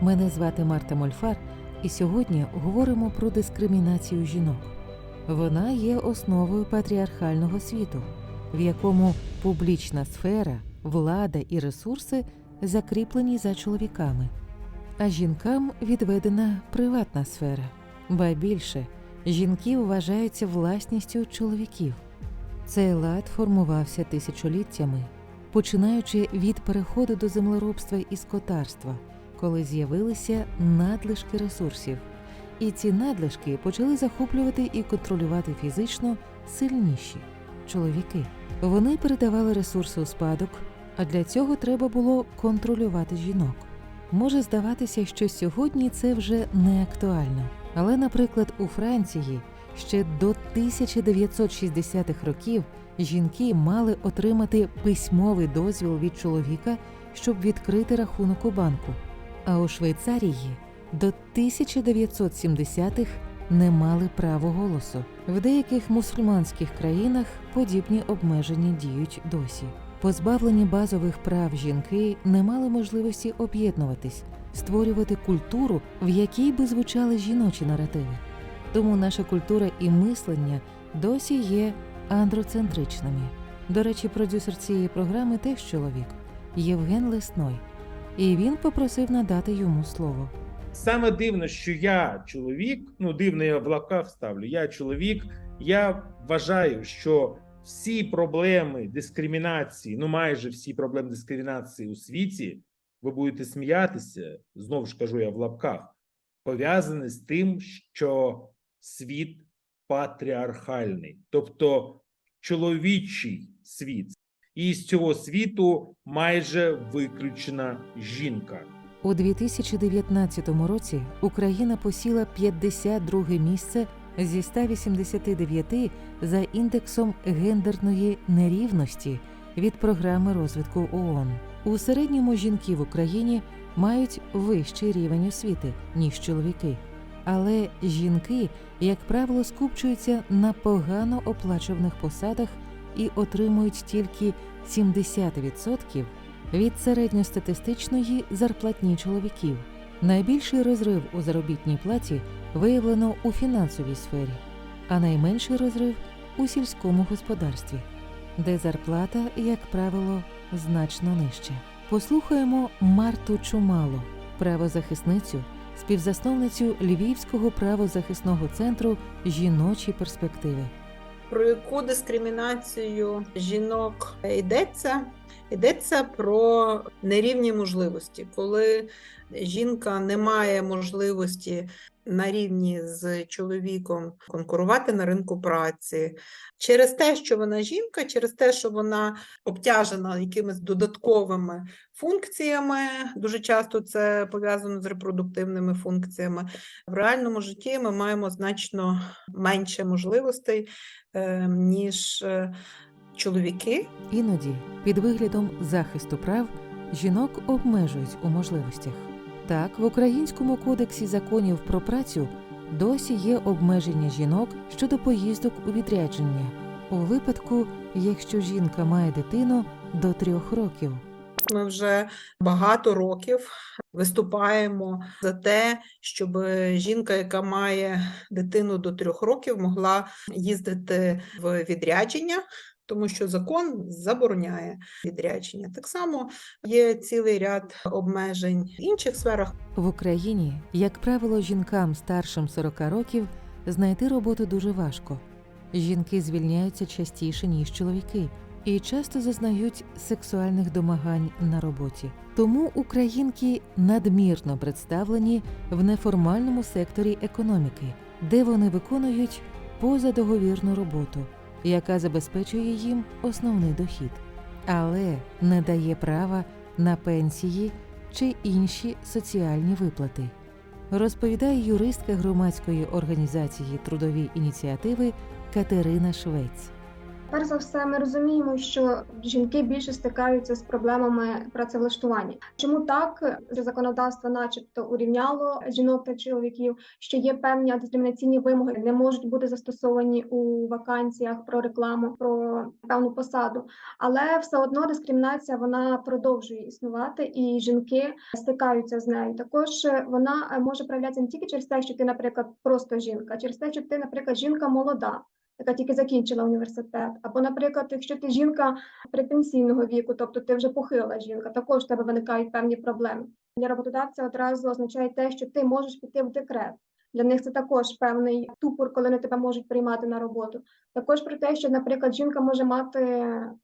Мене звати Марта Мольфар, і сьогодні говоримо про дискримінацію жінок. Вона є основою патріархального світу, в якому публічна сфера, влада і ресурси закріплені за чоловіками, а жінкам відведена приватна сфера, ба більше жінки вважаються власністю чоловіків. Цей лад формувався тисячоліттями, починаючи від переходу до землеробства і скотарства, коли з'явилися надлишки ресурсів. І ці надлишки почали захоплювати і контролювати фізично сильніші чоловіки. Вони передавали ресурси у спадок, а для цього треба було контролювати жінок. Може здаватися, що сьогодні це вже не актуально. Але, наприклад, у Франції ще до 1960-х років жінки мали отримати письмовий дозвіл від чоловіка, щоб відкрити рахунок у банку. А у Швейцарії до 1970-х не мали права голосу. В деяких мусульманських країнах подібні обмеження діють досі. Позбавлені базових прав жінки не мали можливості об'єднуватись, створювати культуру, в якій би звучали жіночі наративи. Тому наша культура і мислення досі є андроцентричними. До речі, продюсер цієї програми теж чоловік Євген Лесной, і він попросив надати йому слово. Саме дивно, що я чоловік, ну дивно я в лапках ставлю. Я чоловік. Я вважаю, що всі проблеми дискримінації, ну майже всі проблеми дискримінації у світі, ви будете сміятися, знову ж кажу я в лапках, пов'язані з тим, що світ патріархальний, тобто чоловічий світ. І з цього світу майже виключена жінка. У 2019 році Україна посіла 52 місце зі 189 за індексом гендерної нерівності від програми розвитку ООН. У середньому жінки в Україні мають вищий рівень освіти ніж чоловіки, але жінки, як правило, скупчуються на погано оплачуваних посадах і отримують тільки 70% від середньостатистичної зарплатні чоловіків. Найбільший розрив у заробітній платі виявлено у фінансовій сфері, а найменший розрив у сільському господарстві, де зарплата, як правило, значно нижча. Послухаємо Марту Чумало, правозахисницю, співзасновницю Львівського правозахисного центру Жіночі перспективи. Про яку дискримінацію жінок йдеться? Йдеться про нерівні можливості, коли жінка не має можливості на рівні з чоловіком конкурувати на ринку праці через те, що вона жінка, через те, що вона обтяжена якимись додатковими функціями. Дуже часто це пов'язано з репродуктивними функціями. В реальному житті ми маємо значно менше можливостей, е, ніж е, чоловіки. Іноді під виглядом захисту прав жінок обмежують у можливостях. Так, в Українському кодексі законів про працю досі є обмеження жінок щодо поїздок у відрядження у випадку, якщо жінка має дитину до трьох років. Ми вже багато років виступаємо за те, щоб жінка, яка має дитину до трьох років, могла їздити в відрядження, тому що закон забороняє відрядження. Так само є цілий ряд обмежень в інших сферах. В Україні, як правило, жінкам старшим 40 років знайти роботу дуже важко. Жінки звільняються частіше, ніж чоловіки, і часто зазнають сексуальних домагань на роботі. Тому українки надмірно представлені в неформальному секторі економіки, де вони виконують позадоговірну роботу, яка забезпечує їм основний дохід, але не дає права на пенсії чи інші соціальні виплати. Розповідає юристка громадської організації трудові ініціативи Катерина Швець. Перш за все, ми розуміємо, що жінки більше стикаються з проблемами працевлаштування. Чому так законодавство, начебто, урівняло жінок та чоловіків, що є певні дискримінаційні вимоги, не можуть бути застосовані у вакансіях про рекламу, про певну посаду, але все одно дискримінація вона продовжує існувати, і жінки стикаються з нею. Також вона може проявлятися не тільки через те, що ти, наприклад, просто жінка, а через те, що ти, наприклад, жінка молода яка тільки закінчила університет, або, наприклад, якщо ти жінка припенсійного віку, тобто ти вже похила жінка, також в тебе виникають певні проблеми. Для роботодавця одразу означає те, що ти можеш піти в декрет. Для них це також певний тупор, коли вони тебе можуть приймати на роботу. Також про те, що, наприклад, жінка може мати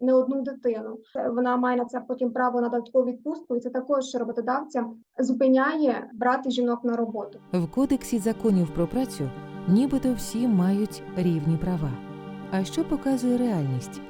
не одну дитину. Вона має на це потім право на додаткову відпустку, і це також роботодавця зупиняє брати жінок на роботу. В Кодексі законів про працю нібито всі мають рівні права. А що показує реальність?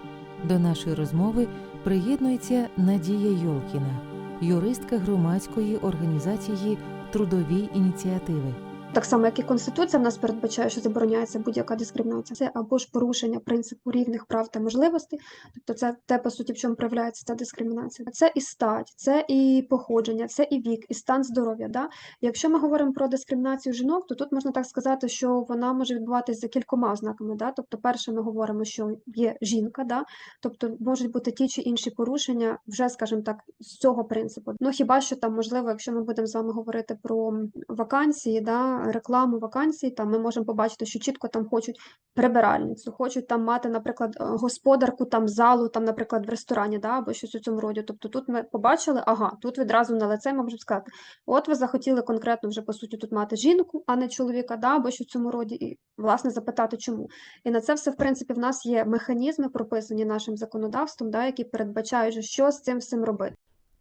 До нашої розмови приєднується Надія Йолкіна, юристка громадської організації трудові ініціативи. Так само, як і конституція в нас передбачає, що забороняється будь-яка дискримінація, це або ж порушення принципу рівних прав та можливостей, тобто це те, по суті, в чому проявляється ця дискримінація. Це і стать, це і походження, це і вік, і стан здоров'я. Да? Якщо ми говоримо про дискримінацію жінок, то тут можна так сказати, що вона може відбуватися за кількома ознаками. Да? Тобто, перше, ми говоримо, що є жінка, да? тобто можуть бути ті чи інші порушення, вже, скажімо так, з цього принципу. Ну хіба що там можливо, якщо ми будемо з вами говорити про вакансії, да? Рекламу вакансій, там ми можемо побачити, що чітко там хочуть прибиральницю, хочуть там мати, наприклад, е, господарку там залу, там, наприклад, в ресторані, да, або щось у цьому роді. Тобто тут ми побачили, ага, тут відразу на лице ми можемо сказати, от ви захотіли конкретно вже по суті тут мати жінку, а не чоловіка, да, або щось у цьому роді, і власне запитати, чому. І на це все, в принципі, в нас є механізми, прописані нашим законодавством, да, які передбачають, що з цим всім робити.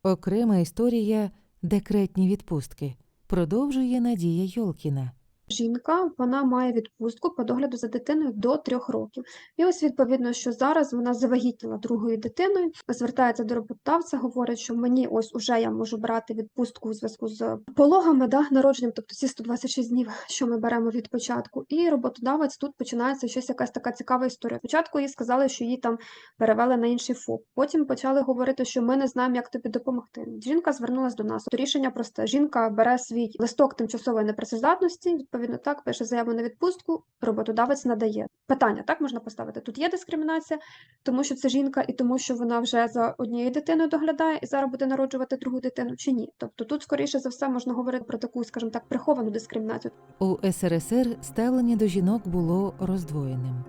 Окрема історія декретні відпустки продовжує Надія Йолкіна. Жінка вона має відпустку по догляду за дитиною до трьох років. І ось відповідно, що зараз вона завагітніла другою дитиною, звертається до роботодавця, говорить, що мені ось уже я можу брати відпустку у зв'язку з пологами, да, народженням, тобто ці 126 днів, що ми беремо від початку. І роботодавець тут починається щось якась така цікава історія. Спочатку їй сказали, що її там перевели на інший ФОП. Потім почали говорити, що ми не знаємо, як тобі допомогти. Жінка звернулася до нас. То рішення просте. Жінка бере свій листок тимчасової непрацездатності. Відповідно, так пише заяву на відпустку, роботодавець надає. Питання так можна поставити. Тут є дискримінація, тому що це жінка, і тому, що вона вже за однією дитиною доглядає і зараз буде народжувати другу дитину, чи ні? Тобто тут, скоріше за все, можна говорити про таку, скажімо так, приховану дискримінацію. У СРСР ставлення до жінок було роздвоєним.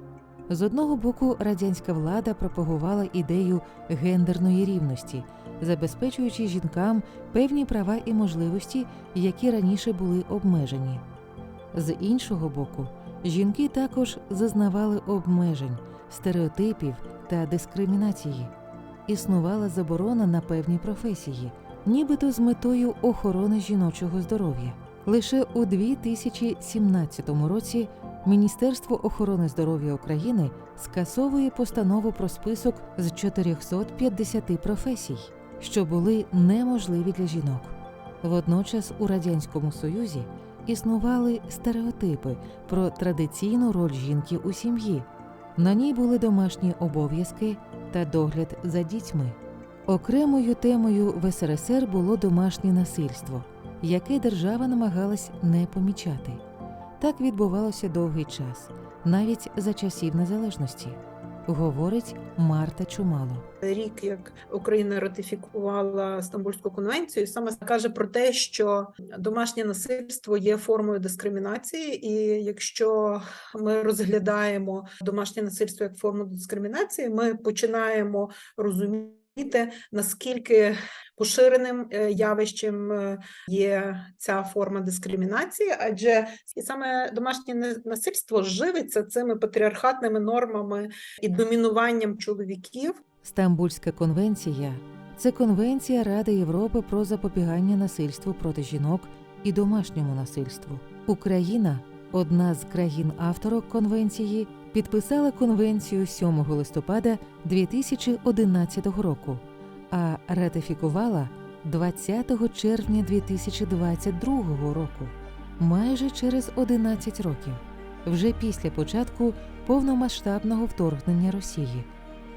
З одного боку, радянська влада пропагувала ідею гендерної рівності, забезпечуючи жінкам певні права і можливості, які раніше були обмежені. З іншого боку, жінки також зазнавали обмежень, стереотипів та дискримінації. Існувала заборона на певні професії, нібито з метою охорони жіночого здоров'я. Лише у 2017 році Міністерство охорони здоров'я України скасовує постанову про список з 450 професій, що були неможливі для жінок. Водночас у радянському союзі існували стереотипи про традиційну роль жінки у сім'ї. На ній були домашні обов'язки та догляд за дітьми. Окремою темою в СРСР було домашнє насильство, яке держава намагалась не помічати. Так відбувалося довгий час, навіть за часів незалежності, говорить Марта Чумало. Рік, як Україна ратифікувала Стамбульську конвенцію, саме каже про те, що домашнє насильство є формою дискримінації, і якщо ми розглядаємо домашнє насильство як форму дискримінації, ми починаємо розуміти, наскільки поширеним е, явищем е, є ця форма дискримінації, адже і саме домашнє насильство живиться цими патріархатними нормами і домінуванням чоловіків. Стамбульська конвенція це конвенція Ради Європи про запобігання насильству проти жінок і домашньому насильству. Україна, одна з країн-авторок конвенції, підписала конвенцію 7 листопада 2011 року, а ратифікувала 20 червня 2022 року, майже через 11 років, вже після початку повномасштабного вторгнення Росії.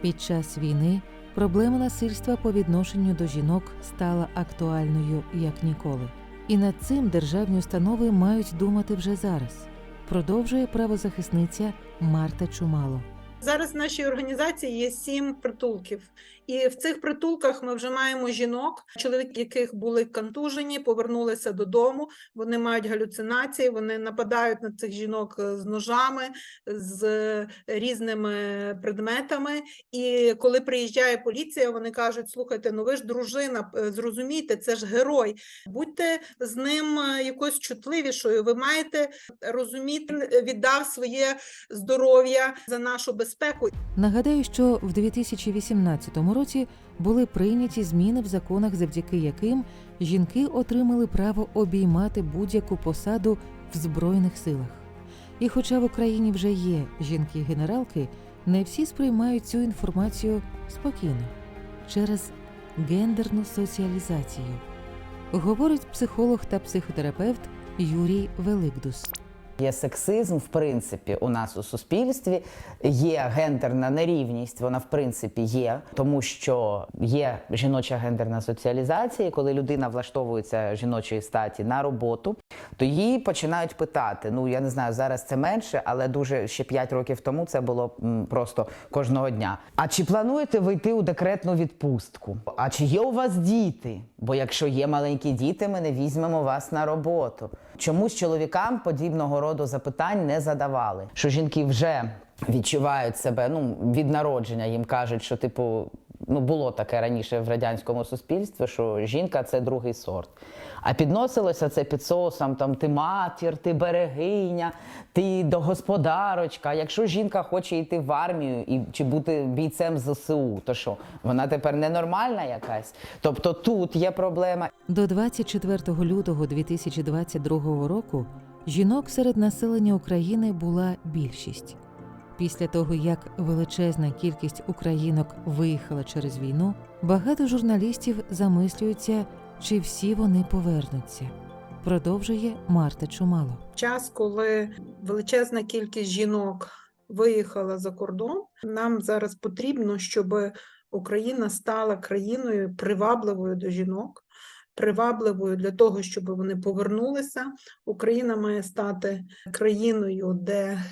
Під час війни проблема насильства по відношенню до жінок стала актуальною як ніколи. І над цим державні установи мають думати вже зараз. Продовжує правозахисниця Марта Чумало. Зараз в нашій організації є сім притулків, і в цих притулках ми вже маємо жінок, чоловік, яких були контужені, повернулися додому. Вони мають галюцинації, вони нападають на цих жінок е, з ножами, з різними предметами. І коли приїжджає поліція, вони кажуть: слухайте, ну ви ж дружина, е, зрозумійте, це ж герой. Будьте з ним е, якось чутливішою. Ви маєте розуміти, е, віддав своє здоров'я за нашу безпеку. Нагадаю, що в 2018 році були прийняті зміни в законах, завдяки яким жінки отримали право обіймати будь-яку посаду в Збройних силах. І хоча в Україні вже є жінки-генералки, не всі сприймають цю інформацію спокійно через гендерну соціалізацію, говорить психолог та психотерапевт Юрій Великдус. Є сексизм, в принципі, у нас у суспільстві, є гендерна нерівність, вона в принципі є, тому що є жіноча гендерна соціалізація, коли людина влаштовується жіночої статі на роботу, то її починають питати. Ну я не знаю, зараз це менше, але дуже ще 5 років тому це було просто кожного дня. А чи плануєте ви йти у декретну відпустку? А чи є у вас діти? Бо якщо є маленькі діти, ми не візьмемо вас на роботу. Чомусь чоловікам подібного роду запитань не задавали. Що жінки вже відчувають себе ну від народження, їм кажуть, що типу. Ну, було таке раніше в радянському суспільстві, що жінка це другий сорт. А підносилося це під соусом, там ти матір, ти берегиня, ти догосподарочка. Якщо жінка хоче йти в армію і чи бути бійцем ЗСУ, то що вона тепер ненормальна якась? Тобто тут є проблема. До 24 лютого 2022 року жінок серед населення України була більшість. Після того, як величезна кількість українок виїхала через війну, багато журналістів замислюються, чи всі вони повернуться. Продовжує Марта Чумало. час, коли величезна кількість жінок виїхала за кордон, нам зараз потрібно, щоб Україна стала країною привабливою до жінок, привабливою для того, щоб вони повернулися. Україна має стати країною, де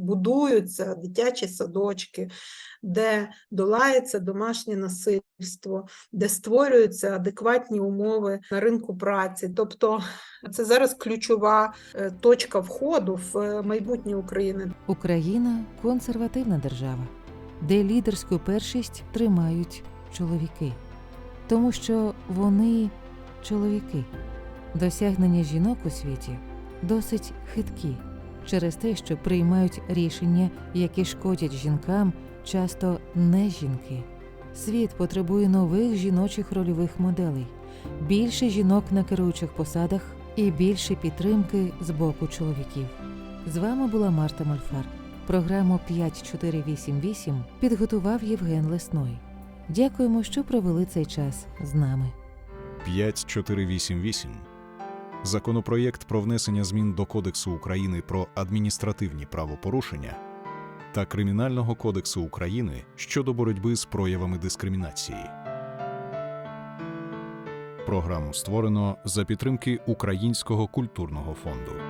будуються дитячі садочки, де долається домашнє насильство, де створюються адекватні умови на ринку праці. Тобто це зараз ключова е, точка входу в е, майбутнє України. Україна консервативна держава, де лідерську першість тримають чоловіки, тому що вони чоловіки. Досягнення жінок у світі досить хиткі через те, що приймають рішення, які шкодять жінкам, часто не жінки. Світ потребує нових жіночих рольових моделей, більше жінок на керуючих посадах і більше підтримки з боку чоловіків. З вами була Марта Мольфар. Програму 5488 підготував Євген Лесной. Дякуємо, що провели цей час з нами. 5488 Законопроєкт про внесення змін до Кодексу України про адміністративні правопорушення та Кримінального кодексу України щодо боротьби з проявами дискримінації. Програму створено за підтримки Українського культурного фонду.